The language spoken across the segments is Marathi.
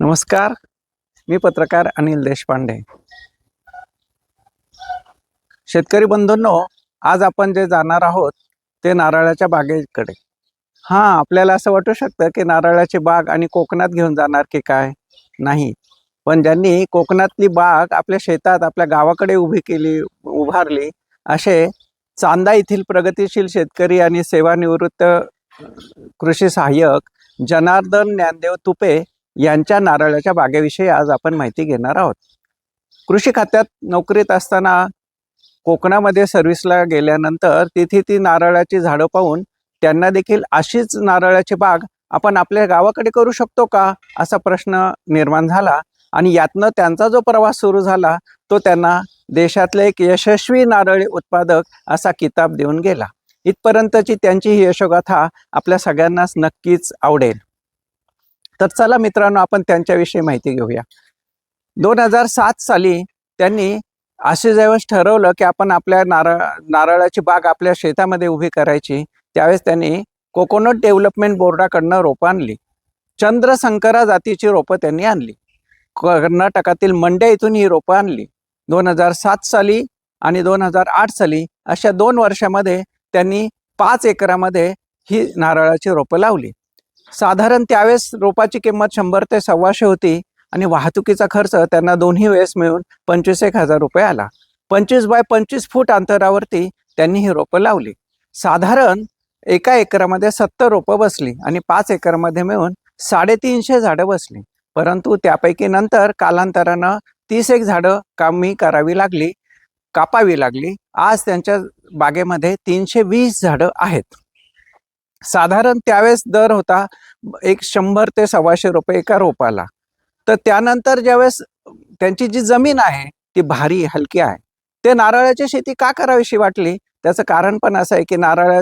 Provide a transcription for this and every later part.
नमस्कार मी पत्रकार अनिल देशपांडे. शेतकरी बंधूंनो आज आपण जे जाणार आहोत ते नारळाच्या बागेकडे. हां आपल्याला असं वाटू शकतं की नारळाची बाग आणि कोकणात घेऊन जाणार की काय? नाही. पण ज्यांनी कोकणातली बाग आपल्या शेतात आपल्या गावाकडे उभी केली उभारली असे चांदा येथील प्रगतिशील शेतकरी आणि सेवानिवृत्त कृषी सहाय्यक जनार्दन ज्ञानदेव तुपे यांच्या नारळाच्या बागेविषयी आज आपण माहिती घेणार आहोत. कृषी खात्यात नोकरीत असताना कोकणामध्ये सर्व्हिसला गेल्यानंतर तिथे ती नारळाची झाडं पाहून त्यांना देखील अशीच नारळाची बाग आपण आपल्या गावाकडे करू शकतो का? असा प्रश्न निर्माण झाला आणि यातनं त्यांचा जो प्रवास सुरू झाला तो त्यांना देशातले एक यशस्वी नारळी उत्पादक असा किताब देऊन गेला. इथपर्यंतची त्यांची ही यशोगाथा आपल्या सगळ्यांनाच नक्कीच आवडेल. तर चला मित्रांनो आपण त्यांच्याविषयी माहिती घेऊया. दोन हजार सात साली त्यांनी असे ज्यावेळेस ठरवलं की आपण आपल्या नारळ नारळाची बाग आपल्या शेतामध्ये उभी करायची त्यावेळेस त्यांनी कोकोनट डेव्हलपमेंट बोर्डाकडनं रोपं आणली. चंद्रशंकरा जातीची रोपं त्यांनी आणली. कर्नाटकातील मंड्या इथून ही रोपं आणली. दोन हजार सात साली आणि दोन हजार आठ साली अशा दोन वर्षामध्ये त्यांनी पाच एकरामध्ये ही नारळाची रोपं लावली. साधारण त्यावेळेस रोपाची किंमत शंभर ते सव्वाशे होती आणि वाहतुकीचा खर्च त्यांना दोन्ही वेळेस मिळून पंचवीस एक हजार रुपये आला. पंचवीस बाय पंचवीस फूट अंतरावरती त्यांनी ही रोपं लावली. साधारण एका एकरामध्ये सत्तर रोपं बसली आणि पाच एकरमध्ये मिळून साडेतीनशे झाडं बसली. परंतु त्यापैकी नंतर कालांतरानं तीस एक झाडं कामी करावी लागली कापावी लागली. आज त्यांच्या बागेमध्ये तीनशे वीस झाडं आहेत. साधारण त्यावेळेस दर होता एक शंभर ते सव्वाशे रुपये एका रोपाला. तर त्यानंतर ज्यावेळेस त्यांची जी जमीन आहे ती भारी हलकी आहे. ते नारळाची शेती का करावीशी वाटली? त्याचं कारण पण असं आहे की नारळ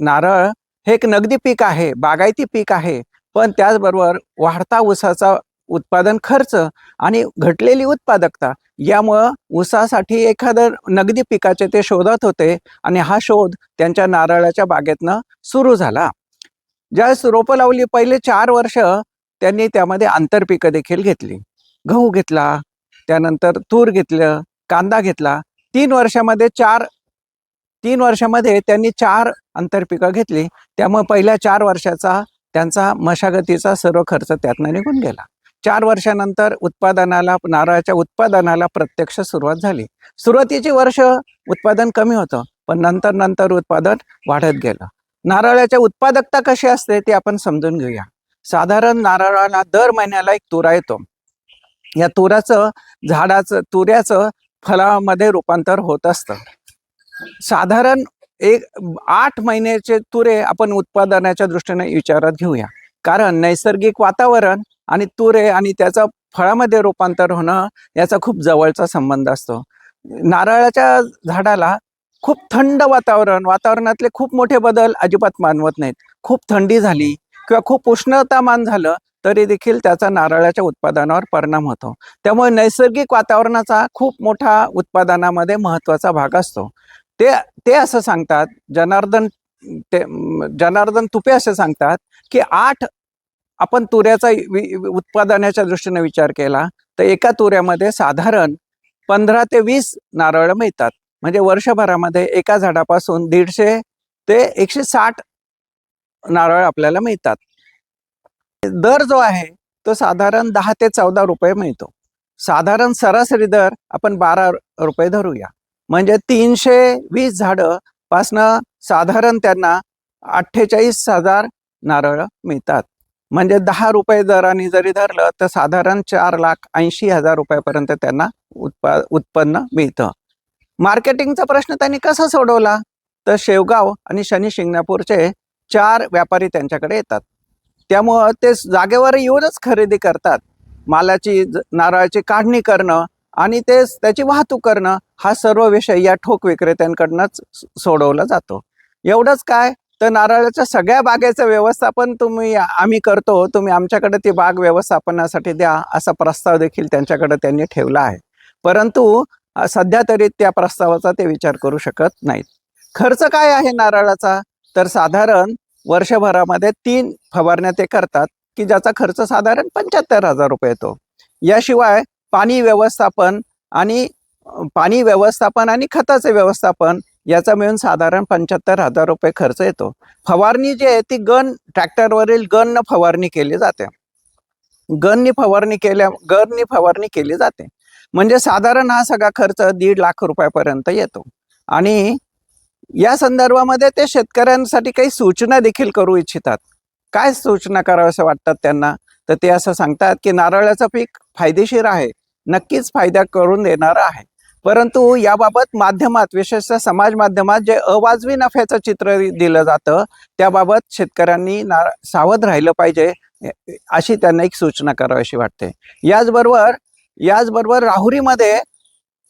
नारळ हे एक नगदी पीक आहे बागायती पीक आहे. पण त्याचबरोबर वाढता ऊसाचा उत्पादन खर्च आणि घटलेली उत्पादकता यामुळं ऊसासाठी एखादं नगदी पिकाचे ते शोधत होते आणि हा शोध त्यांच्या नारळाच्या बागेतनं सुरू झाला. ज्यावेळेस रोपं लावली पहिले चार वर्ष त्यांनी त्यामध्ये आंतरपिकं देखील घेतली. गहू घेतला त्यानंतर तूर घेतलं कांदा घेतला. तीन वर्षामध्ये चार तीन वर्षामध्ये त्यांनी चार आंतरपिकं घेतली. त्यामुळे पहिल्या चार वर्षाचा त्यांचा मशागतीचा सर्व खर्च त्यातनं निघून गेला. चार वर्षानंतर उत्पादनाला नारळाच्या उत्पादनाला प्रत्यक्ष सुरुवात झाली. सुरुवातीची वर्ष उत्पादन कमी होतं पण नंतर नंतर उत्पादन वाढत गेलं. नारळाच्या उत्पादकता कशी असते ते आपण समजून घेऊया. साधारण नारळाला दर महिन्याला एक तुरा येतो. या तुराचं झाडाचं तुऱ्याचं फळामध्ये रूपांतर होत असतं. साधारण एक आठ महिन्याचे तुरे आपण उत्पादनाच्या दृष्टीने विचारात घेऊया. कारण नैसर्गिक वातावरण आणि तुरे आणि त्याचा फळामध्ये रूपांतर होणं याचा खूप जवळचा संबंध असतो. नारळाच्या झाडाला खूप थंड वातावरण वातावरणातले खूप मोठे बदल अजिबात मानवत नाहीत. खूप थंडी झाली किंवा खूप उष्णतामान झालं तरी देखील त्याचा नारळाच्या उत्पादनावर परिणाम होतो. त्यामुळे नैसर्गिक वातावरणाचा खूप मोठा उत्पादनामध्ये महत्त्वाचा भाग असतो. ते ते असं सांगतात जनार्दन ते जनार्दन तुपे असे सांगतात की आठ आपण तुऱ्याचा उत्पादनाच्या दृष्टीने विचार केला तर एका तुऱ्यामध्ये साधारण पंधरा ते वीस नारळ मिळतात. म्हणजे वर्षभरामध्ये एका झाडापासून दीडशे ते एकशे साठ नारळ आपल्याला मिळतात. दर जो आहे तो साधारण दहा ते चौदा रुपये मिळतो. साधारण सरासरी दर आपण बारा रुपये धरूया. म्हणजे तीनशे वीस झाडं पासनं साधारण त्यांना अठ्ठेचाळीस हजार नारळ मिळतात. म्हणजे दहा रुपये दराने जरी धरलं तर साधारण चार लाख ऐंशी हजार रुपयापर्यंत त्यांना उत्पा उत्पन्न मिळतं. मार्केटिंगचा प्रश्न त्यांनी कसा सोडवला? तर शेवगाव आणि शनी शिंगणापूरचे चार व्यापारी त्यांच्याकडे येतात. त्यामुळं ते जागेवर येऊनच खरेदी करतात. मालाची नारळाची काढणी करणं आणि ते त्याची वाहतूक करणं हा सर्व विषय या ठोक विक्रेत्यांकडनंच सोडवला जातो. एवढंच काय? तर नारळाच्या सगळ्या बागेचं व्यवस्थापन तुम्ही आम्ही करतो. तुम्ही आमच्याकडे ती बाग व्यवस्थापनासाठी द्या असा प्रस्ताव देखील त्यांच्याकडे त्यांनी ठेवला आहे. परंतु सध्या तरी त्या प्रस्तावाचा ते विचार करू शकत नाहीत. खर्च काय आहे नारळाचा? तर साधारण वर्षभरामध्ये तीन फवारण्या ते करतात की ज्याचा खर्च साधारण पंच्याहत्तर हजार रुपये येतो. याशिवाय पाणी व्यवस्थापन आणि पाणी व्यवस्थापन आणि खताचे व्यवस्थापन याचा मिळून साधारण पंच्याहत्तर हजार रुपये खर्च येतो. फवारणी जी आहे ती गन ट्रॅक्टरवरील गननं फवारणी केली जाते. गननी फवारणी केल्या गननी फवारणी केली जाते. म्हणजे साधारण हा सगळा खर्च दीड लाख रुपयापर्यंत येतो. आणि या संदर्भामध्ये ते शेतकऱ्यांसाठी काही सूचना देखील करू इच्छितात. काय सूचना कराव्याशा वाटतात त्यांना? तर ते असं सांगतात की नारळाचं पीक फायदेशीर आहे. नक्कीच फायदा करून देणारं आहे. परंतु याबाबत माध्यमात विशेषतः समाज माध्यमात जे अवाजवी नफ्याचं चित्र दिलं जातं त्याबाबत शेतकऱ्यांनी ना सावध राहिलं पाहिजे अशी त्यांना एक सूचना करावीशी वाटते. याचबरोबर याचबरोबर राहुरीमध्ये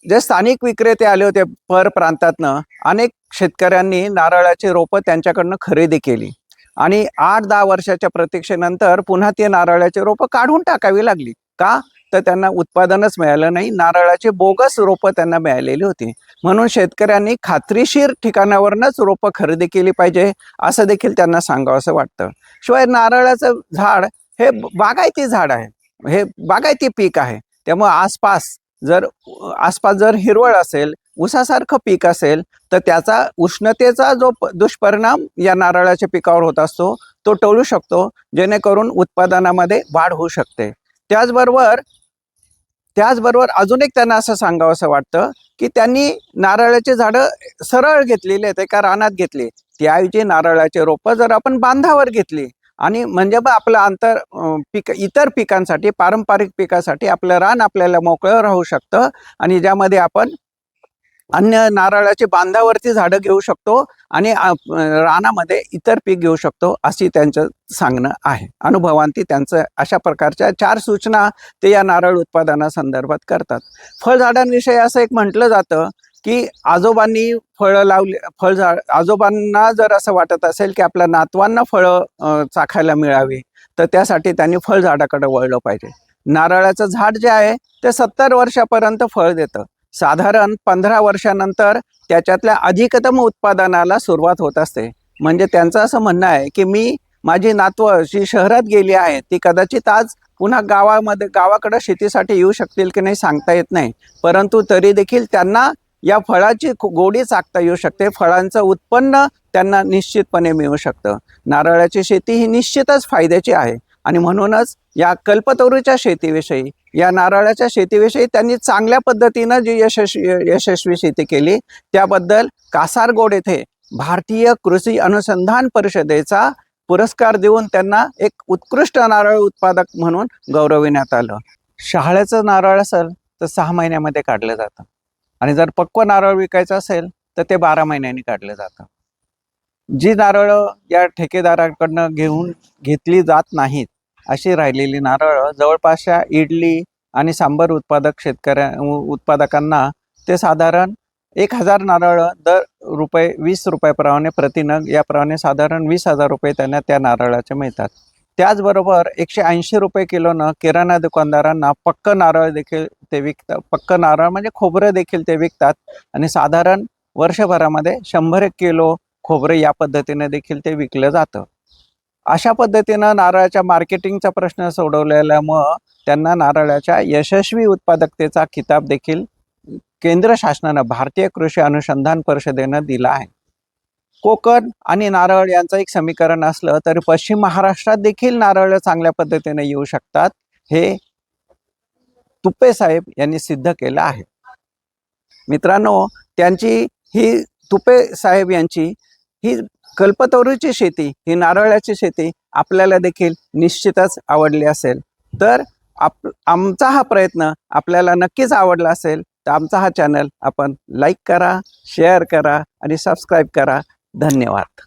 जे स्थानिक विक्रेते आले होते पर प्रांतातनं अनेक शेतकऱ्यांनी नारळाची रोपं त्यांच्याकडनं खरेदी केली. आणि आठ दहा वर्षाच्या प्रतीक्षेनंतर पुन्हा ती नारळाची रोपं काढून टाकावी लागली. का? तर त्यांना उत्पादनच मिळालं नाही. नारळाची बोगस रोपं त्यांना मिळालेली होती. म्हणून शेतकऱ्यांनी खात्रीशीर ठिकाणावरनच रोपं खरेदी केली पाहिजे असं देखील त्यांना सांगावंसं वाटतं. शिवाय नारळाचं झाड हे बागायती झाड आहे. हे बागायती पीक आहे. त्यामुळे आसपास जर आसपास जर हिरवळ असेल ऊसासारखं पीक असेल तर त्याचा उष्णतेचा जो प- दुष्परिणाम या नारळाच्या पिकावर होत असतो तो टळू शकतो जेणेकरून उत्पादनामध्ये वाढ होऊ शकते. त्याचबरोबर त्याचबरोबर अजून एक त्यांना असं सांगावं असं वाटतं की त्यांनी नारळाची झाडं सरळ घेतलेली आहेत एका रानात घेतली. त्याऐवजी नारळाचे रोपं जर आपण बांधावर घेतली आणि म्हणजे मग आपलं अंतर पिक इतर पिकांसाठी पारंपरिक पिकासाठी आपलं रान आपल्याला मोकळं राहू शकतं आणि ज्यामध्ये आपण अन्य नारळाची बांधावरती झाडं घेऊ शकतो आणि रानामध्ये इतर पीक घेऊ शकतो अशी त्यांचं सांगणं आहे. अनुभवांती त्यांचं अशा प्रकारच्या चार सूचना ते या नारळ उत्पादनासंदर्भात करतात. फळझाडांविषयी असं एक म्हटलं जातं की आजोबांनी फळं लावली फळझाड आजोबांना जर असं वाटत असेल की आपल्या नातवांना फळं चाखायला मिळावी तर त्यासाठी त्यांनी फळझाडाकडे वळलं पाहिजे. नारळाचं झाड जे आहे ते सत्तर वर्षापर्यंत फळ देतं. साधारण पंधरा वर्षानंतर त्याच्यातल्या अधिकतम उत्पादनाला सुरुवात होत असते. म्हणजे त्यांचं असं म्हणणं आहे की मी माझी नातवं जी शहरात गेली आहे ती कदाचित आज पुन्हा गावामध्ये गावाकडं शेतीसाठी येऊ शकतील की नाही सांगता येत नाही. परंतु तरी देखील त्यांना या फळाची खू- गोडी चाकता येऊ शकते. फळांचं उत्पन्न त्यांना निश्चितपणे मिळू शकतं. नारळाची शेती ही निश्चितच फायद्याची आहे. आणि म्हणूनच या कल्पतरूच्या शेतीविषयी या नारळाच्या शेतीविषयी त्यांनी चांगल्या पद्धतीनं जी यशस्वी यशस्वी शेती केली त्याबद्दल कासारगोड येथे भारतीय कृषी अनुसंधान परिषदेचा पुरस्कार देऊन त्यांना एक उत्कृष्ट नारळ उत्पादक म्हणून गौरविण्यात आलं. शहाळ्याचं नारळ असेल तर सहा महिन्यामध्ये काढलं जातं. आणि जर पक्व नारळ विकायचं असेल तर ते बारा महिन्यांनी काढलं जातं. जी नारळं या ठेकेदाराकडनं घेऊन घेतली जात नाहीत अशी राहिलेली नारळं जवळपासच्या इडली आणि सांबर उत्पादक शेतकऱ्या उत्पादकांना ते साधारण एक हजार नारळं दर रुपये वीस रुपयाप्रमाणे प्रतिनग याप्रमाणे साधारण वीस हजार रुपये त्यांना त्या नारळाचे मिळतात. त्याचबरोबर एकशे ऐंशी रुपये किलोनं किराणा दुकानदारांना पक्क नारळ देखील ते विकतात. पक्क नारळ म्हणजे खोबरं देखील ते विकतात आणि साधारण वर्षभरामध्ये शंभर एक किलो खोबरं या पद्धतीने देखील ते विकलं जातं. अशा पद्धतीनं नारळाच्या मार्केटिंगचा प्रश्न सोडवलेल्यामुळं त्यांना नारळाच्या यशस्वी उत्पादकतेचा किताब देखील केंद्र शासनानं भारतीय कृषी अनुसंधान परिषदेनं दिला आहे. कोकण आणि नारळ यांचं एक समीकरण असलं तरी पश्चिम महाराष्ट्रात देखील नारळ चांगल्या पद्धतीने येऊ शकतात हे तुप्पे साहेब यांनी सिद्ध केलं आहे. मित्रांनो त्यांची ही तुपे साहेब यांची ही कल्पतरूची शेती ही नारळाची शेती आपल्याला देखील निश्चितच आवडली असेल. तर आप आमचा हा प्रयत्न आपल्याला नक्कीच आवडला असेल तर आमचा हा चॅनल आपण लाईक करा शेअर करा आणि सबस्क्राईब करा. धन्यवाद.